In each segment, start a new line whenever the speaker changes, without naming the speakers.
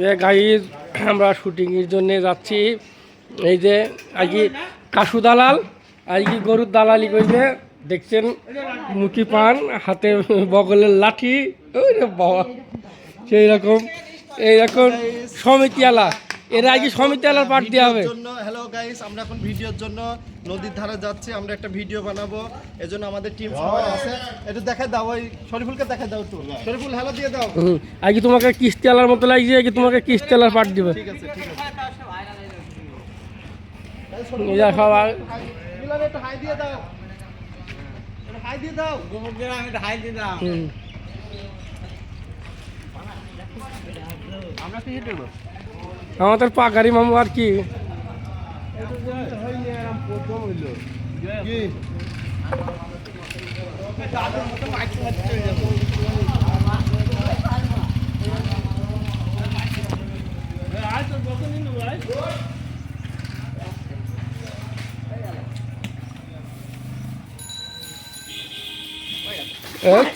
যে গাড়ির আমরা শুটিংয়ের জন্য যাচ্ছি। এই যে আজকে কাশু দালাল আজকে গরুর দালালি করবে দেখছেন মুখি পান হাতে বগলের লাঠি ওই রে বাবা। সেই রকম এইরকম সমিতিওয়ালা এর আগে সমিতিওয়ালার পাঠ দেওয়া হবে।
জন্য হ্যালো গাইস আমরা এখন ভিডিওর জন্য নদীর ধারে যাচ্ছি আমরা একটা ভিডিও বানাবো। এজন্য আমাদের টিম সবাই আছে। একটু দেখা দাও ওই শরীফুলকে দেখা দাও একটু। শরীফুল হ্যালো দিয়ে দাও।
আজকে তোমাকে কিস্তিওয়ালার মতো লাগছে আজকে তোমাকে কিস্তিওয়ালার পাঠ দিবে
ঠিক আছে ঠিক আছে।
এই যে সব আ-
মিলন একটু হাই দিয়ে দাও। একটু হাই দিয়ে দাও।
হুম। আমাদের পাকারি মামু আর কি?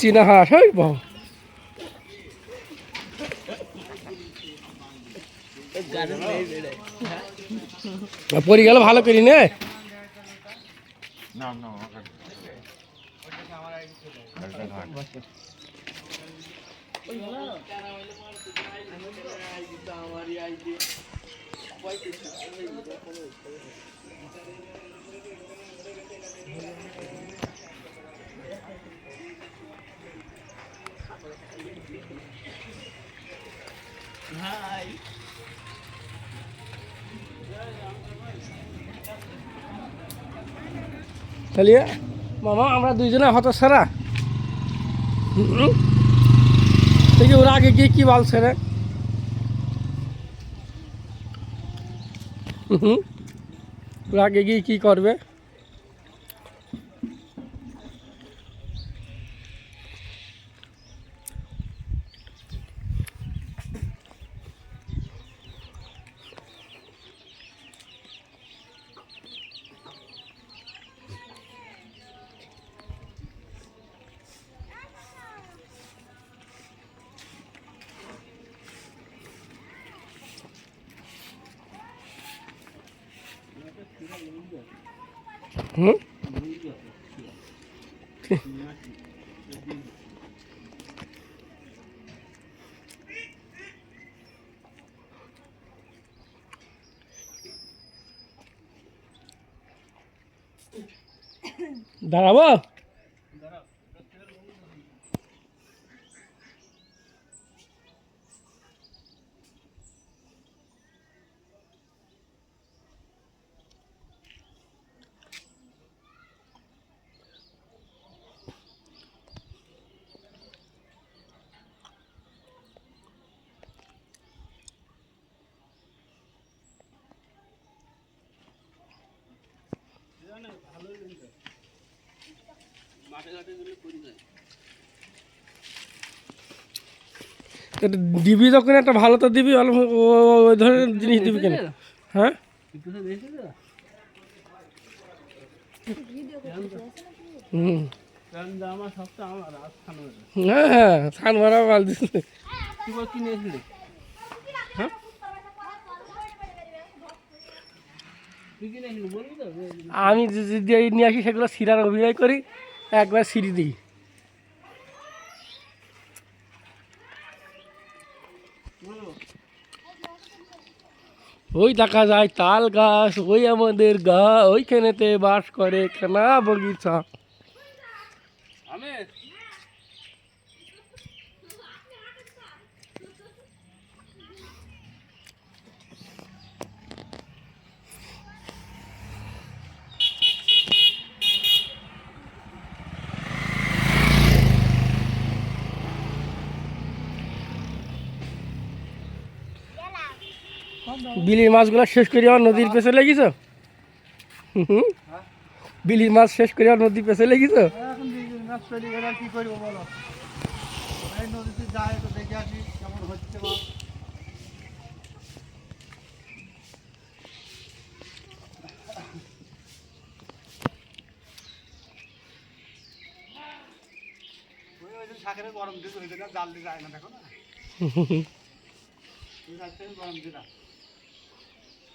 চীনা হাঁস ওই বাবা পরি গেল ভালো করি না। নে চালিয়ে মামা, আমরা দুইজনে হত সারা। দেখি ওরা আগে গিয়ে কী বলছে রে। হুম। ওরা আগে গিয়ে কী করবে? হুম? দাঁড়াবো? দিবি যখন একটা ভালো তো দিবি ওই ধরনের জিনিস দিবি কেন? হ্যাঁ? হ্যাঁ হ্যাঁ হ্যাঁ? আমি যে যে দিয়ে নিয়ে আসি, সেগুলো সিরার অভিনয় করি। একবার সিঁড়ি দিই। ওই দেখা যায় তাল গাছ ওই আমাদের গা ওইখানেতে বাস করে কেনা বগিচা। বিলির মাছগুলো শেষ করে আমার নদীর পেছে লেগেছ বিলির মাছ শেষ করে আমার নদীর পেছে লেগেছ
গরম দিয়ে যায় না দেখো না। গরম দিয়ে